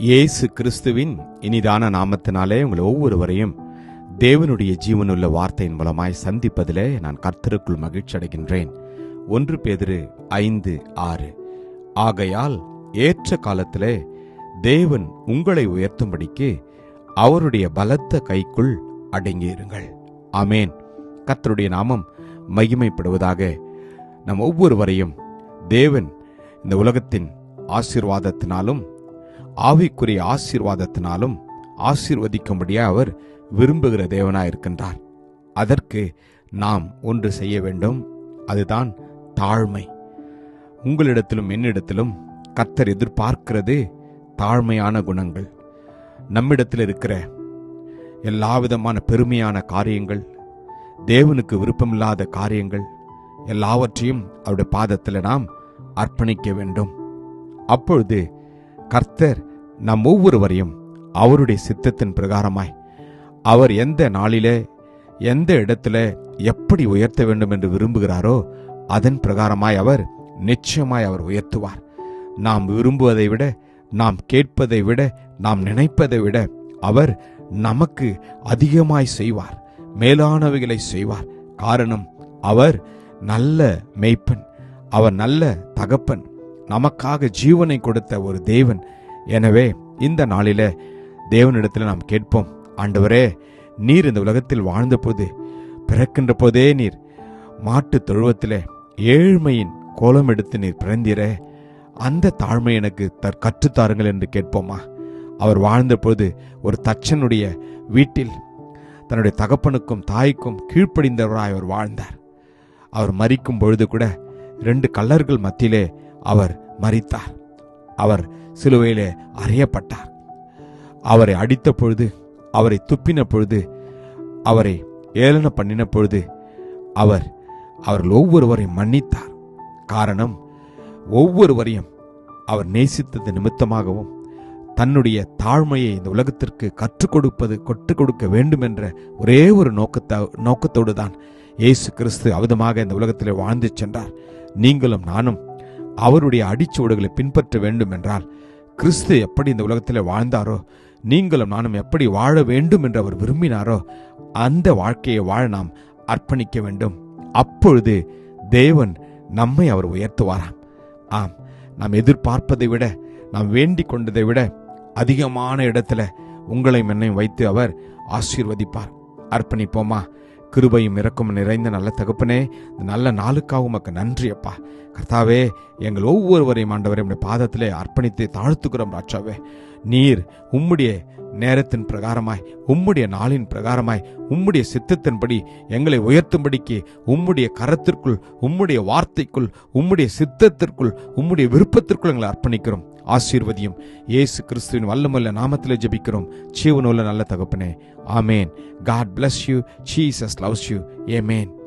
இயேசு கிறிஸ்துவின் இனிதான நாமத்தினாலே உங்கள் ஒவ்வொருவரையும் தேவனுடைய ஜீவனுள்ள வார்த்தையின் மூலமாய் சந்திப்பதிலே நான் கர்த்தருக்குள் மகிழ்ச்சி அடைகின்றேன். ஒன்று பேதிரு ஐந்து ஆறு. ஆகையால் ஏற்ற காலத்திலே தேவன் உங்களை உயர்த்தும்படிக்கு அவருடைய பலத்த கைக்குள் அடங்கியிருங்கள். ஆமேன். கர்த்தருடைய நாமம் மகிமைப்படுவதாக நம் ஒவ்வொருவரையும் தேவன் இந்த உலகத்தின் ஆசீர்வாதத்தினாலும் ஆவிக்குரிய ஆசீர்வாதத்தினாலும் ஆசீர்வதிக்கும்படியா அவர் விரும்புகிற தேவனாயிருக்கின்றார். அதற்கு நாம் ஒன்று செய்ய வேண்டும். அதுதான் தாழ்மை. உங்களிடத்திலும் என்னிடத்திலும் கத்தர் எதிர்பார்க்கிறது தாழ்மையான குணங்கள். நம்மிடத்தில் இருக்கிற எல்லா விதமான பெருமையான காரியங்கள் தேவனுக்கு விருப்பமில்லாத காரியங்கள் எல்லாவற்றையும் அவருடைய பாதத்தில் நாம் அர்ப்பணிக்க வேண்டும். அப்பொழுது கர்த்தர் நம் ஒவ்வொருவரையும் அவருடைய சித்தத்தின் பிரகாரமாய் அவர் எந்த நாளிலே எந்த இடத்துல எப்படி உயர்த்த வேண்டும் என்று விரும்புகிறாரோ அதன் பிரகாரமாய் அவர் நிச்சயமாய் அவர் உயர்த்துவார். நாம் விரும்புவதை விட நாம் கேட்பதை விட நாம் நினைப்பதை விட அவர் நமக்கு அதிகமாய் செய்வார் மேலானவைகளை செய்வார். காரணம் அவர் நல்ல மெய்ப்பன் அவர் நல்ல தகப்பன் நமக்காக ஜீவனை கொடுத்த ஒரு தேவன். எனவே இந்த நாளில தேவனிடத்தில் நாம் கேட்போம் ஆண்டவரே நீர் இந்த உலகத்தில் வாழ்ந்தபோது பிறக்கின்ற போதே நீர் மாட்டு தொழுவத்தில் ஏழ்மையின் கோலம் எடுத்து நீர் பிறந்தீரே. அந்த தாழ்மை எனக்கு தற் கற்றுத்தாருங்கள் என்று கேட்போமா? அவர் வாழ்ந்தபோது ஒரு தச்சனுடைய வீட்டில் தன்னுடைய தகப்பனுக்கும் தாய்க்கும் கீழ்ப்படிந்தவராய் அவர் வாழ்ந்தார். அவர் மறிக்கும் பொழுது கூட ரெண்டு கல்லர்கள் மத்தியிலே அவர் மறித்தார் அவர் சிலுவையிலே அறையப்பட்டார். அவரை அடித்த பொழுது அவரை துப்பின பொழுது அவரை ஏளன பண்ணின பொழுது அவர் அவர்கள் ஒவ்வொருவரையும் மன்னித்தார். காரணம் ஒவ்வொருவரையும் அவர் நேசித்தது நிமித்தமாகவும் தன்னுடைய தாழ்மையை இந்த உலகத்திற்கு கற்றுக் கொடுப்பது கற்றுக் கொடுக்க வேண்டும் என்ற ஒரே ஒரு நோக்கத்தை நோக்கத்தோடு தான் இயேசு கிறிஸ்து அவதமாக இந்த உலகத்தில் வாழ்ந்து சென்றார். நீங்களும் நானும் அவருடைய அடிச்சுவடுகளை பின்பற்ற வேண்டும் என்றால் கிறிஸ்து எப்படி இந்த உலகத்தில் வாழ்ந்தாரோ நீங்களும் நானும் எப்படி வாழ வேண்டும் என்று அவர் விரும்பினாரோ அந்த வாழ்க்கையை வாழ நாம் அர்ப்பணிக்க வேண்டும். அப்பொழுது தேவன் நம்மை அவர் உயர்த்துவாராம். ஆம் நாம் எதிர்பார்ப்பதை விட நாம் வேண்டிக் கொண்டதை விட அதிகமான இடத்துல உங்களையும் என்னையும் வைத்து அவர் ஆசீர்வதிப்பார். அர்ப்பணிப்போமா? கிருபையும் இறக்கும் நிறைந்த நல்ல தகப்பனே இந்த நல்ல நாளுக்காக உமக்கு நன்றி அப்பா. கர்த்தாவே எங்கள் ஒவ்வொருவரையும் ஆண்டவரையும் உடைய பாதத்திலே அர்ப்பணித்து தாழ்த்துக்கிறோம் ராஜாவே. நீர் உம்முடைய நேரத்தின் பிரகாரமாய் உம்முடைய நாளின் பிரகாரமாய் உம்முடைய சித்தத்தின்படி எங்களை உயர்த்தும்படிக்கு உம்முடைய கரத்திற்குள் உம்முடைய வார்த்தைக்குள் உம்முடைய சித்தத்திற்குள் உம்முடைய விருப்பத்திற்குள் எங்களை அர்ப்பணிக்கிறோம். ஆசீர்வதியும். இயேசு கிறிஸ்துவின் வல்லமல்ல நாமத்தில் ஜெபிக்கிறோம். ஜீவனுள்ள நல்ல தகப்பனே. ஆமேன். God bless you Jesus loves you amen